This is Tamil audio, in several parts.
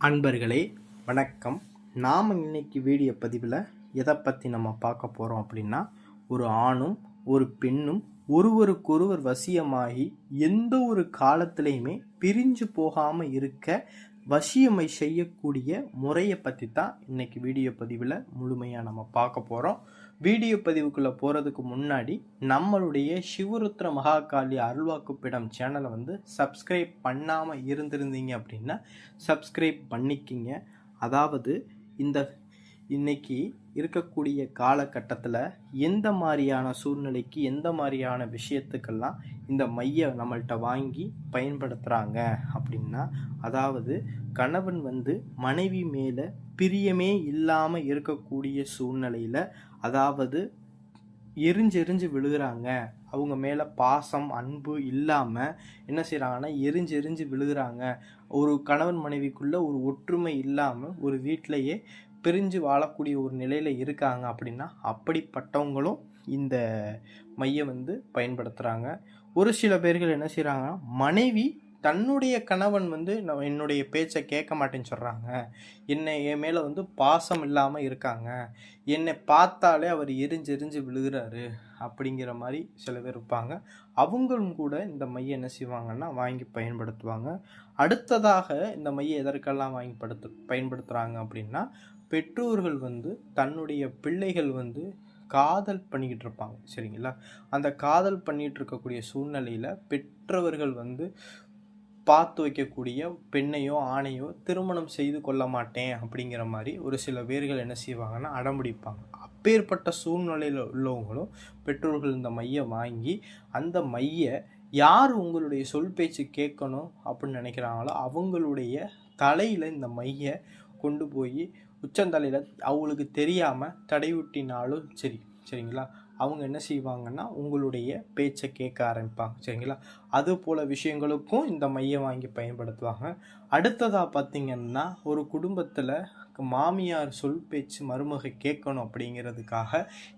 அன்பர்களே வணக்கம். நாம் இன்னைக்கு வீடியோ பதிவில் எதை பற்றி நம்ம பார்க்க போகிறோம் அப்படின்னா ஒரு ஆணும் ஒரு பெண்ணும் ஒருவருக்கொருவர் வசியமாகி எந்த ஒரு காலத்திலையுமே பிரிஞ்சு போகாமல் இருக்க வசியமை செய்யக்கூடிய முறையை பற்றி தான் இன்றைக்கி வீடியோ பதிவில் முழுமையாக நம்ம பார்க்க போகிறோம் வீடியோ பதிவுக்குள்ளே போகிறதுக்கு முன்னாடி நம்மளுடைய சிவருத்ர மகாகாளி அருள்வாக்குப்பிடம் சேனலை வந்து சப்ஸ்கிரைப் பண்ணாமல் இருந்திருந்தீங்க அப்படின்னா சப்ஸ்கிரைப் பண்ணிக்கிங்க. அதாவது இந்த இன்னைக்கு இருக்கக்கூடிய காலகட்டத்தில் எந்த மாதிரியான சூழ்நிலைக்கு எந்த மாதிரியான விஷயத்துக்கெல்லாம் இந்த மைய நம்மள்கிட்ட வாங்கி பயன்படுத்துகிறாங்க அப்படின்னா அதாவது கணவன் வந்து மனைவி மேலே பிரியமே இல்லாமல் இருக்கக்கூடிய சூழ்நிலையில் அதாவது எரிஞ்சு எரிஞ்சு விழுகிறாங்க. அவங்க மேலே பாசம் அன்பு இல்லாமல் என்ன செய்கிறாங்கன்னா எரிஞ்சு எரிஞ்சு விழுகிறாங்க. ஒரு கணவன் மனைவிக்குள்ளே ஒரு ஒற்றுமை இல்லாமல் ஒரு வீட்டிலையே பிரிஞ்சு வாழக்கூடிய ஒரு நிலையில் இருக்காங்க அப்படின்னா அப்படிப்பட்டவங்களும் இந்த மையம் வந்து பயன்படுத்துகிறாங்க ஒரு சில பேர்கள் என்ன செய்கிறாங்கன்னா மனைவி தன்னுடைய கணவன் வந்து நான் என்னுடைய பேச்சை கேட்க மாட்டேன்னு சொல்கிறாங்க என்னை என் மேலே வந்து பாசம் இல்லாமல் இருக்காங்க. என்னை பார்த்தாலே அவர் எரிஞ்சு எரிஞ்சு விழுகிறாரு அப்படிங்கிற மாதிரி சில பேர் இருப்பாங்க. அவங்களும் கூட இந்த மையை என்ன செய்வாங்கன்னா வாங்கி பயன்படுத்துவாங்க. அடுத்ததாக இந்த மையை எதற்கெல்லாம் வாங்கி படுத்து பயன்படுத்துகிறாங்க அப்படின்னா பெற்றோர்கள் வந்து தன்னுடைய பிள்ளைகள் வந்து காதல் பண்ணிக்கிட்டு இருப்பாங்க. சரிங்களா? அந்த காதல் பண்ணிகிட்டு இருக்கக்கூடிய சூழ்நிலையில் பெற்றவர்கள் வந்து பார்த்து வைக்கக்கூடிய பெண்ணையோ ஆணையோ திருமணம் செய்து கொள்ள மாட்டேன் அப்படிங்கிற மாதிரி ஒரு சில பேர்கள் என்ன செய்வாங்கன்னா அடம்பிடிப்பாங்க அப்பேற்பட்ட சூழ்நிலையில் உள்ளவங்களும் பெற்றோர்கள் இந்த மையை வாங்கி அந்த மையை யார் உங்களுடைய சொல் பேச்சு கேட்கணும் அப்படின்னு நினைக்கிறாங்களோ அவங்களுடைய தலையில் இந்த மையை கொண்டு போய் உச்சந்தலையில் அவங்களுக்கு தெரியாமல் தடைவிட்டினாலும் சரி சரிங்களா? அவங்க என்ன செய்வாங்கன்னா உங்களுடைய பேச்சை கேட்க ஆரம்பிப்பாங்க சரிங்களா? அது போல் விஷயங்களுக்கும் இந்த மையம் வாங்கி பயன்படுத்துவாங்க. அடுத்ததாக பார்த்தீங்கன்னா ஒரு குடும்பத்தில் மாமியார் சொல் பேச்சு மருமக கேட்கணும் அப்படிங்கிறதுக்காக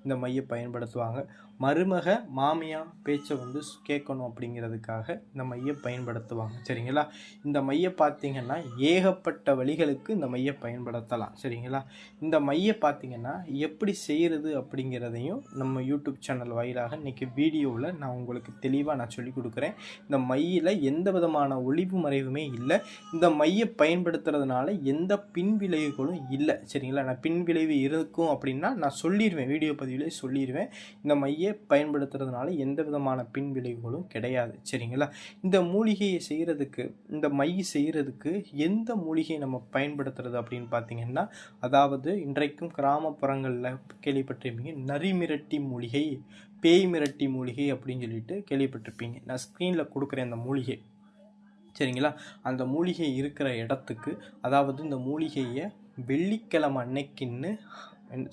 இந்த மையை பயன்படுத்துவாங்க. மருமக மாமியார் பேச்சை வந்து கேட்கணும் அப்படிங்கிறதுக்காக இந்த மையை பயன்படுத்துவாங்க. சரிங்களா? இந்த மையை பார்த்தீங்கன்னா ஏகப்பட்ட வழிகளுக்கு இந்த மையை பயன்படுத்தலாம். சரிங்களா? இந்த மையை பார்த்தீங்கன்னா எப்படி செய்கிறது அப்படிங்கிறதையும் நம்ம யூடியூப் சேனல் வாயிலாக இன்றைக்கி வீடியோவில் நான் உங்களுக்கு தெளிவாக நான் சொல்லி கொடுக்குறேன். இந்த மையில் எந்த விதமான ஒளிவு மறைவுமே இல்லை. இந்த மையை பயன்படுத்துறதுனால எந்த பின்விளைவுகளும் இல்லை. சரிங்களா? நான் பின்விளைவு இருக்கும் அப்படின்னா நான் சொல்லிடுவேன் வீடியோ பதிவிலே சொல்லிடுவேன் இந்த மையை பயன்படுத்துறதுனால எந்த விதமான பின் விளைவுகளும் கிடையாது. சரிங்களா? இந்த மூலிகையை செய்கிறதுக்கு இந்த மை செய்கிறதுக்கு எந்த மூலிகையை நம்ம பயன்படுத்துறது அப்படின்னு பார்த்தீங்கன்னா அதாவது இன்றைக்கும் கிராமப்புறங்களில் கேள்விப்பட்டிருப்பீங்க நரிமிரட்டி மூலிகை பேய் மிரட்டி மூலிகை அப்படின்னு சொல்லிட்டு கேள்விப்பட்டிருப்பீங்க. நான் ஸ்க்ரீனில் கொடுக்குறேன் அந்த மூலிகை. சரிங்களா? அந்த மூலிகை இருக்கிற இடத்துக்கு அதாவது இந்த மூலிகையை வெள்ளிக்கிழமை அன்னைக்குன்னு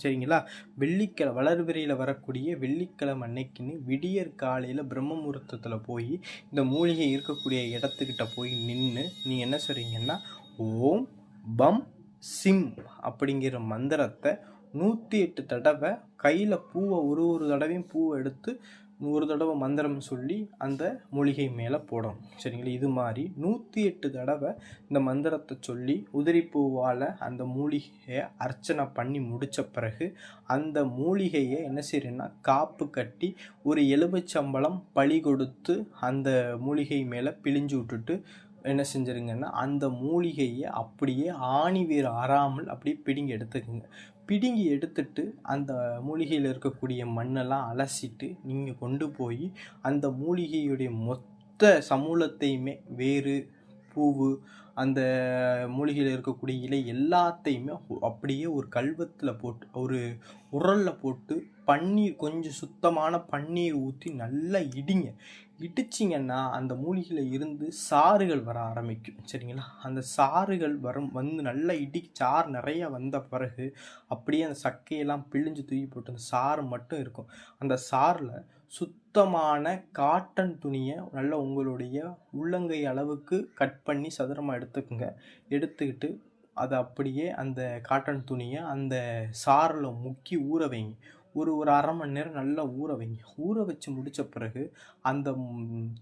சரிங்களா? வெள்ளிக்கிழமை வளர்பிறையில் வரக்கூடிய வெள்ளிக்கிழமை அன்னைக்குன்னு விடியற் காலையில் பிரம்ம முகூர்த்தத்தில் போய் இந்த மூலிகை இருக்கக்கூடிய இடத்துக்கிட்ட போய் நின்று நீங்கள் என்ன சொல்கிறீங்கன்னா ஓம் பம் சிம் அப்படிங்கிற மந்திரத்தை நூற்றி எட்டு தடவை கையில் பூவை ஒரு ஒரு தடவையும் பூவை எடுத்து ஒரு தடவை மந்திரம் சொல்லி அந்த மூலிகை மேலே போடணும். சரிங்களா? இது மாதிரி நூற்றி எட்டு தடவை இந்த மந்திரத்தை சொல்லி உதிரி பூவால் அந்த மூலிகையை அர்ச்சனை பண்ணி முடித்த பிறகு அந்த மூலிகையை என்ன செய்யறேன்னா காப்பு கட்டி ஒரு எலுமிச்சம்பளம் பழி கொடுத்து அந்த மூலிகை மேலே பிழிஞ்சு விட்டுட்டு என்ன செஞ்சுருங்கன்னா அந்த மூலிகையை அப்படியே ஆணி வேர் ஆறாமல் அப்படியே பிடுங்கி எடுத்துக்கோங்க. பிடுங்கி எடுத்துட்டு அந்த மூலிகையில் இருக்கக்கூடிய மண்ணெல்லாம் அலசிட்டு நீங்கள் கொண்டு போய் அந்த மூலிகையுடைய மொத்த சமூலத்தையுமே வேறு பூவு அந்த மூலிகையில் இருக்கக்கூடிய இலை எல்லாத்தையுமே அப்படியே ஒரு கல்வத்தில் போட்டு ஒரு உரலில் போட்டு பன்னீர் கொஞ்சம் சுத்தமான பன்னீர் ஊற்றி நல்லா இடிங்க. இடிச்சிங்கன்னா அந்த மூலிகையில் இருந்து சாறுகள் வர ஆரம்பிக்கும். சரிங்களா? அந்த சாறுகள் வரும் வந்து நல்லா இடி சாறு நிறையா வந்த பிறகு அப்படியே அந்த சக்கையெல்லாம் பிழிஞ்சு தூக்கி போட்டு அந்த சாறு மட்டும் இருக்கும். அந்த சாறில் சுத்தமான காட்டன் துணியை நல்லா உங்களுடைய உள்ளங்கை அளவுக்கு கட் பண்ணி சதுரமாக எடுத்துக்கோங்க. எடுத்துக்கிட்டு அதை அப்படியே அந்த காட்டன் துணியை அந்த சாரில் முக்கி ஊற வைங்க. ஒரு ஒரு அரை மணி நேரம் நல்லா ஊற வைங்க. ஊற வச்சு முடித்த பிறகு அந்த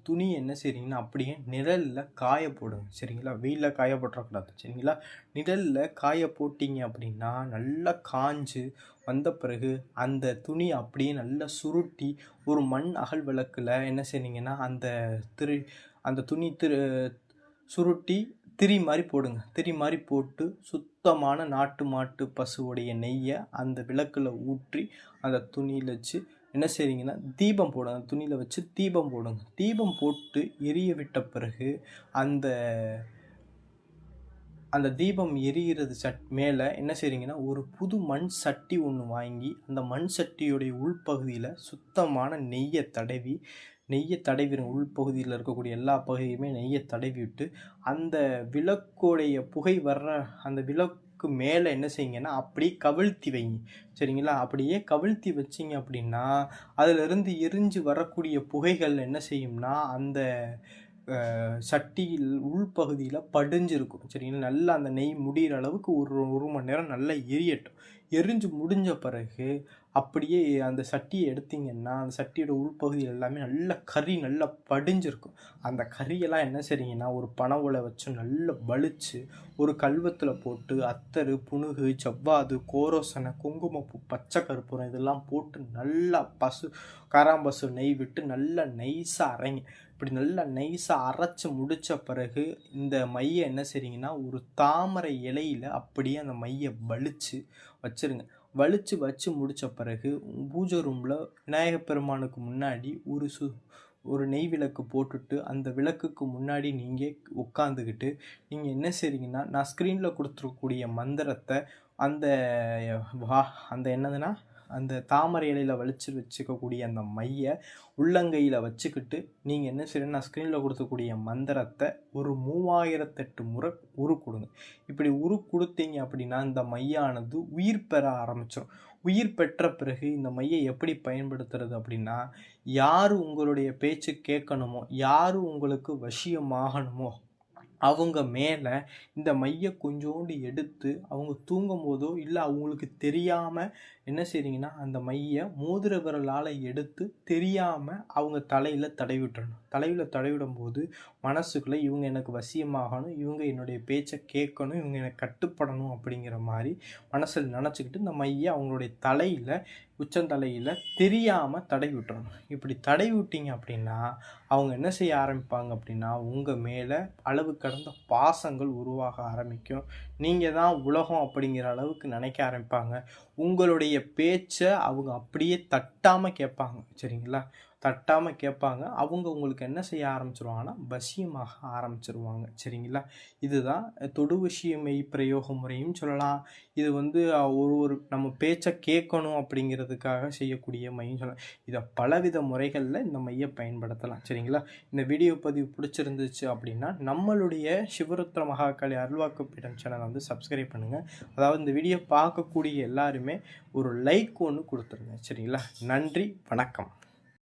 துணி என்ன செய்றீங்கன்னா அப்படியே நிழலில் காய போடுங்க. சரிங்களா? வெயிலில் காய போட்டுறக்கூடாது. சரிங்களா? நிழலில் காய போட்டிங்க அப்படின்னா நல்லா காஞ்சு வந்த பிறகு அந்த துணி அப்படியே நல்லா சுருட்டி ஒரு மண் அகல் விளக்கில் என்ன செய்றீங்கன்னா அந்த திரு அந்த துணி திரு சுருட்டி திரி மாதிரி போடுங்க. திரி மாதிரி போட்டு சுத்தமான நாட்டு மாட்டு பசுவுடைய நெய்யை அந்த விளக்கில் ஊற்றி அந்த துணியில் வச்சு என்ன செய்றீங்கன்னா தீபம் போடுங்க. அந்த துணியில் வச்சு தீபம் போடுங்க. தீபம் போட்டு எரிய விட்ட பிறகு அந்த அந்த தீபம் எரிகிறது சட் மேலே என்ன செய்றீங்கன்னா ஒரு புது மண் சட்டி ஒன்று வாங்கி அந்த மண் சட்டியுடைய உள்பகுதியில் சுத்தமான நெய்யை தடவி நெய்யை தடவிடும் உள்பகுதியில் இருக்கக்கூடிய எல்லா பகுதியுமே நெய்யை தடவி விட்டு அந்த விளக்குடைய புகை வர்ற அந்த விளக்கு மேலே என்ன செய்யுங்கன்னா அப்படியே கவிழ்த்தி வைங்க. சரிங்களா? அப்படியே கவிழ்த்தி வச்சிங்க அப்படின்னா அதிலிருந்து எரிஞ்சு வரக்கூடிய புகைகள் என்ன செய்யும்னா அந்த சட்டியில் உள்பகுதியில் படிஞ்சிருக்கும். சரிங்களா? நல்லா அந்த நெய் முடிகிற அளவுக்கு ஒரு ஒரு மணி நேரம் நல்லா எரியட்டும். எரிஞ்சு முடிஞ்ச பிறகு அப்படியே அந்த சட்டியை எடுத்தீங்கன்னா அந்த சட்டியோட உள்பகுதியில் எல்லாமே நல்ல கறி நல்லா படிஞ்சிருக்கும். அந்த கறியெல்லாம் என்ன செய்றீங்கன்னா ஒரு பனை உலை வச்சு நல்லா வலிச்சு ஒரு கல்வத்தில் போட்டு அத்தரு புனுகு செவ்வாது கோரோசனை குங்குமப்பூ பச்சை கருப்பூரம் இதெல்லாம் போட்டு நல்லா பசு காராம்பசு நெய் விட்டு நல்லா நைஸாக அரைங்க. இப்படி நல்லா நைஸாக அரைச்சி முடித்த பிறகு இந்த மையை என்ன செய்றீங்கன்னா ஒரு தாமரை இலையில் அப்படியே அந்த மையை வலிச்சு வச்சிருங்க. வலிச்சு வச்சு முடித்த பிறகு பூஜை ரூமில் விநாயகப் பெருமானுக்கு முன்னாடி ஒரு சு ஒரு நெய் விளக்கு போட்டுட்டு அந்த விளக்குக்கு முன்னாடி நீங்கள் உட்காந்துக்கிட்டு நீங்கள் என்ன செய்றீங்கன்னா நான் ஸ்க்ரீனில் கொடுத்துருக்கக்கூடிய மந்திரத்தை அந்த வா அந்த என்னதுன்னா அந்த தாமரை இலையில் வலிச்சு வச்சுக்கக்கூடிய அந்த மையை உள்ளங்கையில் வச்சுக்கிட்டு நீங்கள் என்ன செய்யணும் நான் ஸ்க்ரீனில் கொடுத்தக்கூடிய மந்திரத்தை ஒரு மூவாயிரத்தெட்டு முறை உரு கொடுங்க இப்படி உரு கொடுத்தீங்க அப்படின்னா இந்த மையானது உயிர் பெற ஆரம்பிச்சிடும் உயிர் பெற்ற பிறகு இந்த மையை எப்படி பயன்படுத்துறது அப்படின்னா யார் உங்களுடைய பேச்சு கேட்கணுமோ யார் உங்களுக்கு வசியமாகணுமோ அவங்க மேலே இந்த மையை கொஞ்சோண்டு எடுத்து அவங்க தூங்கும் போதோ இல்லை அவங்களுக்கு தெரியாமல் என்ன செய்றீங்கன்னா அந்த மையை மோதிர விரலால் எடுத்து தெரியாமல் அவங்க தலையில் தடவி விட்டுறணும் தலையில் தடவிடும் போது மனசுக்குள்ளே இவங்க எனக்கு வசியமாகணும் இவங்க என்னுடைய பேச்சை கேட்கணும் இவங்க எனக்கு கட்டுப்படணும் அப்படிங்கிற மாதிரி மனசில் நினச்சிக்கிட்டு இந்த மையை அவங்களுடைய தலையில் உச்சந்தலையில் தெரியாமல் தடவி விட்டுறணும் இப்படி தடவி விட்டீங்க அப்படின்னா அவங்க என்ன செய்ய ஆரம்பிப்பாங்க அப்படின்னா உங்கள் மேலே அளவு கடந்த பாசங்கள் உருவாக ஆரம்பிக்கும். நீங்கள் தான் உலகம் அப்படிங்கிற அளவுக்கு நினைக்க ஆரம்பிப்பாங்க. உங்களுடைய பேச்சை அவங்க அப்படியே தட்டாமல் கேட்பாங்க சரிங்களா? தட்டாமல் கேட்பாங்க. அவங்க உங்களுக்கு என்ன செய்ய ஆரம்பிச்சிருவாங்கன்னா வசியமாக ஆரம்பிச்சிருவாங்க. சரிங்களா? இதுதான் தொடு மெய் பிரயோக முறையும் சொல்லலாம். இது வந்து ஒரு ஒரு நம்ம பேச்சை கேட்கணும் அப்படிங்கிறதுக்காக செய்யக்கூடிய மையம் சொல்லலாம். இதை பலவித முறைகளில் இந்த மையை பயன்படுத்தலாம். சரிங்களா? இந்த வீடியோ பதிவு பிடிச்சிருந்துச்சு அப்படின்னா நம்மளுடைய சிவருத்ர மகாக்காளி அருள்வாக்கு பீடம் சேனலை வந்து சப்ஸ்கிரைப் பண்ணுங்கள் அதாவது இந்த வீடியோ பார்க்கக்கூடிய எல்லாருமே ஒரு லைக் ஒன்று கொடுத்துருங்க. சரிங்களா? நன்றி வணக்கம்.